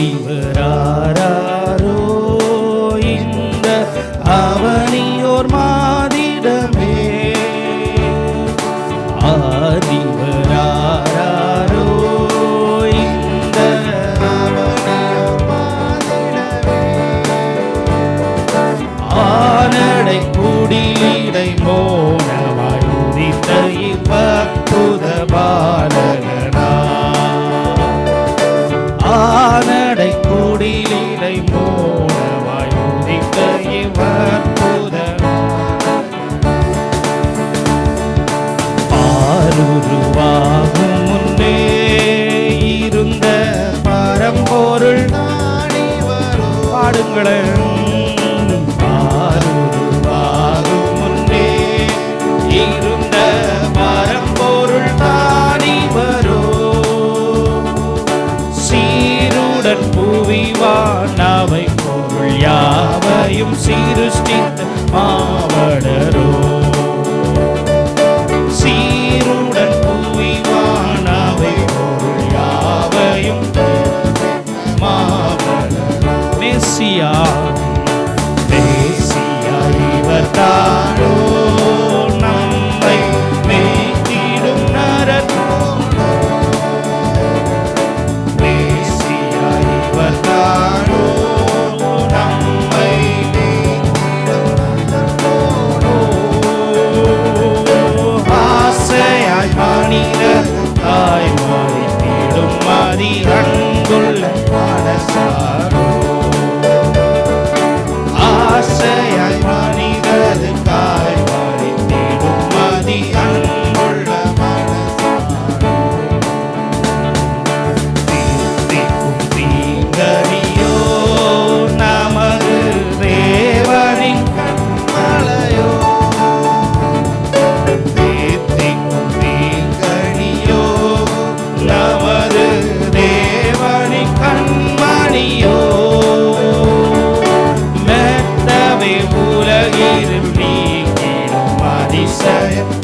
இவராரோ இந்த அவனியோர் மாதிடமே. ஆதிவராரோ இந்த ஆனடை குடிலிடை மோனமாய் உதித்த இவ்வற்புத ஆருருவாகும் முன்னே இருந்த பரம்பொருள் நாடி வரும் பாடுங்களேன் ஆருருவாகும் முன்னே இருந்த பரம்பொருள் நாடி வரும் சீருடன் அவை சீருஷ்டித்த மாவடரோ.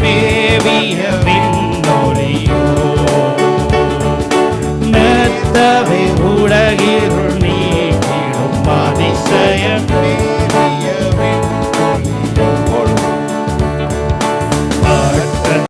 மேவிய விண்ணொலியோ நத்தவை உலகில்